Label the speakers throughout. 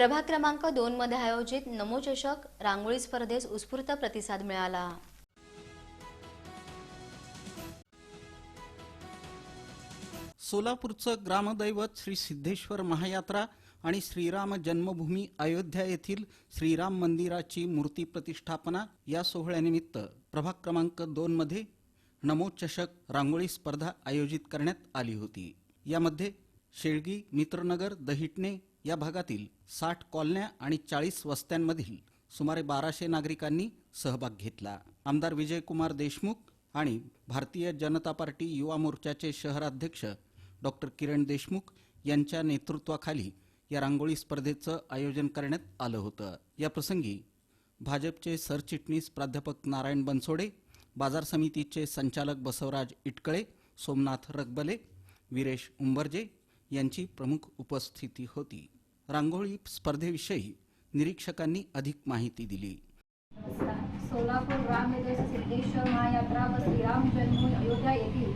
Speaker 1: प्रभाग क्रमांक दोन मध्ये आयोजित नमोचषक रांगोळी स्पर्धेस उत्स्फूर्त प्रतिसाद मिळाला.
Speaker 2: सोलापूरचं ग्रामदैवत श्री सिद्धेश्वर महायात्रा आणि श्रीराम जन्मभूमी अयोध्या येथील श्रीराम मंदिराची मूर्ती प्रतिष्ठापना या सोहळ्यानिमित्त प्रभाग क्रमांक दोन मध्ये रांगोळी स्पर्धा आयोजित करण्यात आली होती. यामध्ये शेळगी मित्रनगर दहिटणे या भागातील साठ कॉलन्या आणि चाळीस वस्त्यांमधील सुमारे बाराशे नागरिकांनी सहभाग घेतला. आमदार विजयकुमार देशमुख आणि भारतीय जनता पार्टी युवा मोर्चाचे शहराध्यक्ष डॉक्टर किरण देशमुख यांच्या नेतृत्वाखाली या रांगोळी स्पर्धेचं आयोजन करण्यात आलं होतं. या प्रसंगी भाजपचे सरचिटणीस प्राध्यापक नारायण बनसोडे बाजार समितीचे संचालक बसवराज इटकळे सोमनाथ रगबले विरेश उंबरजे यांची प्रमुख उपस्थिती होती. रांगोळी स्पर्धेविषयी निरीक्षकांनी अधिक माहिती दिली.
Speaker 3: सोलापूर राम येथे सिद्धेश्वर महायात्रा व श्रीराम जन्मभूमी अयोध्या येथील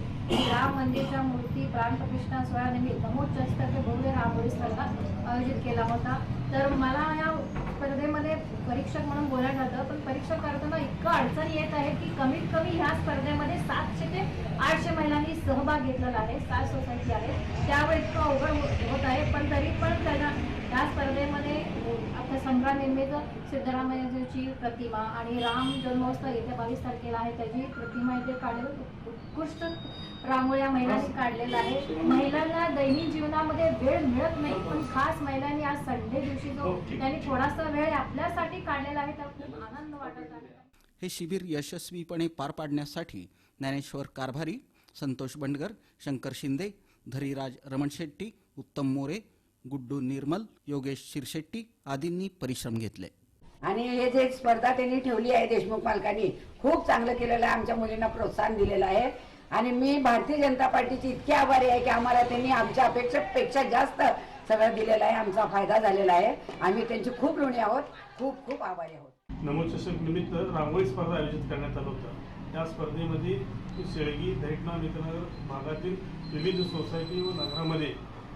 Speaker 3: राम मंदिरच्या मूर्ती प्राणप्रतिष्ठा सोहळ्यानिमित्त नमोचस्तर्फे भव्य रांगोळी स्पर्धा आयोजित केला होता. तर मला या स्पर्धेमध्ये परीक्षक म्हणून बोलायला जातं पण परीक्षा करताना इतकं अडचण येत आहे की कमीत कमी ह्या स्पर्धेमध्ये सातशे ते सहभाग घेतलेला आहे सात सोसायटी आहे. त्यामुळे इतकं अवघड हो- होत आहे पण तरी पण त्यांना या स्पर्धेमध्ये आपल्या संग्राम निर्मित सिद्धरामय्याची प्रतिमा आणि राम जन्मोत्सव येत्या बावीस तारखेला आहे त्याची प्रतिमा इथे काढून उत्कृष्ट रांगोळ्या महिलांनी काढलेला आहे. महिलांना दैनिक जीवनामध्ये वेळ मिळत नाही पण खास महिलांनी आज संडे दिवशी जो त्यांनी थोडासा वेळ आपल्यासाठी काढलेला आहे त्यात खूप आनंद वाटत आहे.
Speaker 2: हे शिबिर यशस्वीपणे पार पाडण्यासाठी ज्ञानेश्वर कारभारी संतोष बंडगर शंकर शिंदे धरीराज रमणशेट्टी उत्तम मोरे गुड्डू निर्मल योगेश शिरशेट्टी आदींनी परिश्रम घेतले.
Speaker 4: आणि हे जे स्पर्धा त्यांनी ठेवली आहे देशमुख मालकांनी खूप चांगलं केलेलं आहे आमच्या मुलींना प्रोत्साहन दिलेलं आहे. आणि मी भारतीय जनता पार्टीची इतकी आभारी आहे की आम्हाला त्यांनी आमच्या अपेक्षेपेक्षा जास्त सगळं दिलेलं आहे आमचा फायदा झालेला आहे. आम्ही त्यांची खूप ऋणी आहोत खूप खूप आभारी आहोत.
Speaker 5: नमो चषक निमित्त रांगोळी स्पर्धा आयोजित करण्यात आलं होतं. या स्पर्धेमध्ये शेळगी दैठणा मित्रनगर भागातील विविध सोसायटी व नगरामध्ये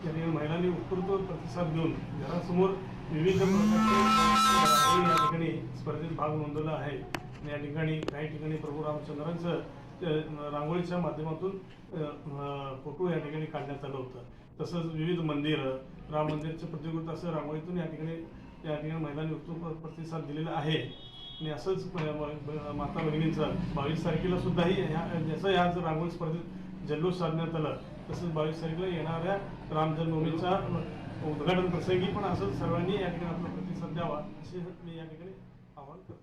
Speaker 5: त्यांनी ठिकाणी महिलांनी उत्कृष्ट प्रतिसाद देऊन घरासमोर विविध प्रकारचे या ठिकाणी स्पर्धेत भाग नोंदवला आहे. आणि या ठिकाणी काही ठिकाणी प्रभू रामचंद्रांचं रांगोळीच्या माध्यमातून फोटो या ठिकाणी काढण्यात आलं होतं. तसंच विविध मंदिरं राम मंदिरचं प्रतिकृत असं रांगोळीतून या ठिकाणी या ठिकाणी महिलांनी उत्तम प्रतिसाद दिलेला आहे. आणि असंच माता भगिनींचा बावीस तारखेला सुद्धाही ह्या जसं ह्या जर रांगोळी स्पर्धेत जल्लोष साधण्यात आलं तसंच बावीस तारखेला येणाऱ्या राम जन्मभूमीचा उद्घाटन प्रसंगी पण असंच सर्वांनी या ठिकाणी आपला प्रतिसाद द्यावा असे मी या ठिकाणी आवाहन करतो.